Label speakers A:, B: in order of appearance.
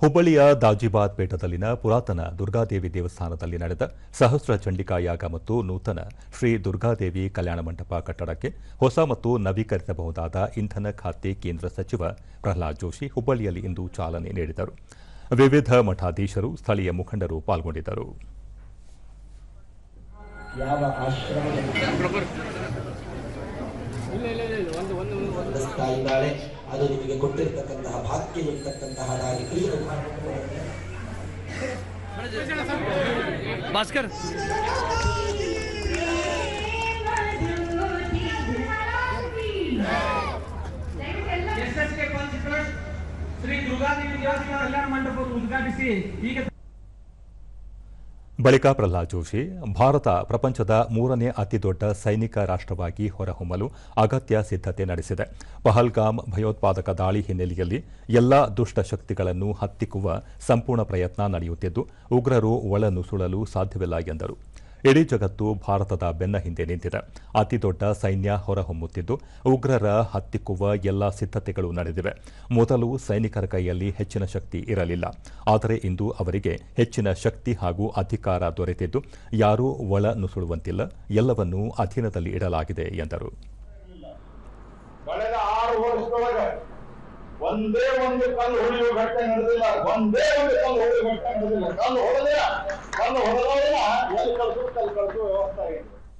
A: ಹುಬ್ಬಳ್ಳಿಯ ದಾಜಿಬಾದ್ ಪೇಟದಲ್ಲಿನ ಪುರಾತನ ದುರ್ಗಾದೇವಿ ದೇವಸ್ಥಾನದಲ್ಲಿ ನಡೆದ ಸಹಸ್ರ ಚಂಡಿಕಾ ಯಾಗ ಮತ್ತು ನೂತನ ಶ್ರೀ ದುರ್ಗಾದೇವಿ ಕಲ್ಯಾಣ ಮಂಟಪ ಕಟ್ಟಡಕ್ಕೆ ಹೊಸ ಮತ್ತು ನವೀಕರಿಸಬಹುದಾದ ಇಂಧನ ಖಾತೆ ಕೇಂದ್ರ ಸಚಿವ ಪ್ರಹ್ಲಾದ್ ಜೋಶಿ ಹುಬ್ಬಳ್ಳಿಯಲ್ಲಿ ಇಂದು ಚಾಲನೆ ನೀಡಿದರು. ವಿವಿಧ ಮಠಾಧೀಶರು ಸ್ಥಳೀಯ ಮುಖಂಡರು ಪಾಲ್ಗೊಂಡಿದ್ದರು.
B: ಯಾವ ಆಶ್ರಮದಲ್ಲಿ ನಡೆಸ್ತಾ ಇದ್ದಾಳೆ ಅದು ನಿಮಗೆ ಕೊಟ್ಟಿರ್ತಕ್ಕಂತಹ ಭಾಗ್ಯ ಇರ್ತಕ್ಕಂತಹದಾಗಿ ಕೃಷ್ಣ
C: ಭಾಸ್ಕರ್
D: ಎಸ್ಎಸ್ಕೆ ಕಾನ್ಸಿಕ್ರೆಂಟ್ ಶ್ರೀ ದುರ್ಗಾದೇವಿ ದೇವಸ್ಥಾನ ಕಲ್ಯಾಣ ಮಂಟಪ ಉದ್ಘಾಟಿಸಿ ಈಗ
A: ಬಳಿಕ ಪ್ರಹ್ಲಾದ್ ಜೋಶಿ, ಭಾರತ ಪ್ರಪಂಚದ ಮೂರನೇ ಅತಿದೊಡ್ಡ ಸೈನಿಕ ರಾಷ್ಟ್ರವಾಗಿ ಹೊರಹೊಮ್ಮಲು ಅಗತ್ಯ ಸಿದ್ಧತೆ ನಡೆಸಿದೆ. ಪಹಲ್ಗಾಮ್ ಭಯೋತ್ಪಾದಕ ದಾಳಿ ಹಿನ್ನೆಲೆಯಲ್ಲಿ ಎಲ್ಲಾ ದುಷ್ಟಶಕ್ತಿಗಳನ್ನು ಹತ್ತಿಕ್ಕುವ ಸಂಪೂರ್ಣ ಪ್ರಯತ್ನ ನಡೆಯುತ್ತಿದ್ದು, ಉಗ್ರರು ಒಳನುಸುಳಲು ಸಾಧ್ಯವಿಲ್ಲ ಎಂದರು. ಇಡೀ ಜಗತ್ತು ಭಾರತದ ಬೆನ್ನ ಹಿಂದೆ ನಿಂತಿದೆ. ಅತಿದೊಡ್ಡ ಸೈನ್ಯ ಹೊರಹೊಮ್ಮುತ್ತಿದ್ದು, ಉಗ್ರರ ಹತ್ತಿಕ್ಕುವ ಎಲ್ಲ ಸಿದ್ಧತೆಗಳು ನಡೆದಿವೆ. ಮೊದಲು ಸೈನಿಕರ ಕೈಯಲ್ಲಿ ಹೆಚ್ಚಿನ ಶಕ್ತಿ ಇರಲಿಲ್ಲ. ಆದರೆ ಇಂದು ಅವರಿಗೆ ಹೆಚ್ಚಿನ ಶಕ್ತಿ ಹಾಗೂ ಅಧಿಕಾರ ದೊರೆತಿದ್ದು, ಯಾರೂ ಒಳ ನುಸುಳುವಂತಿಲ್ಲ. ಎಲ್ಲವನ್ನೂ ಅಧೀನದಲ್ಲಿ ಇಡಲಾಗಿದೆ ಎಂದರು.
E: ಒಂದೇ ಒಂದು ಕಲ್ಲು ಹೊಡೆಯುವ ಘಟನೆ ನಡೆದಿಲ್ಲ. ಒಂದೇ ಒಂದು ಕಲ್ಲು ಹೊಡೆಯುವ ಘಟನೆ ನಡೆದಿಲ್ಲ. ಕಲ್ಲು ಹೊಡೆದಿಲ್ಲ. ಕಲ್ಲು ಹೊಡೆದವರನ್ನ Ayer no resulta el partido de Bosta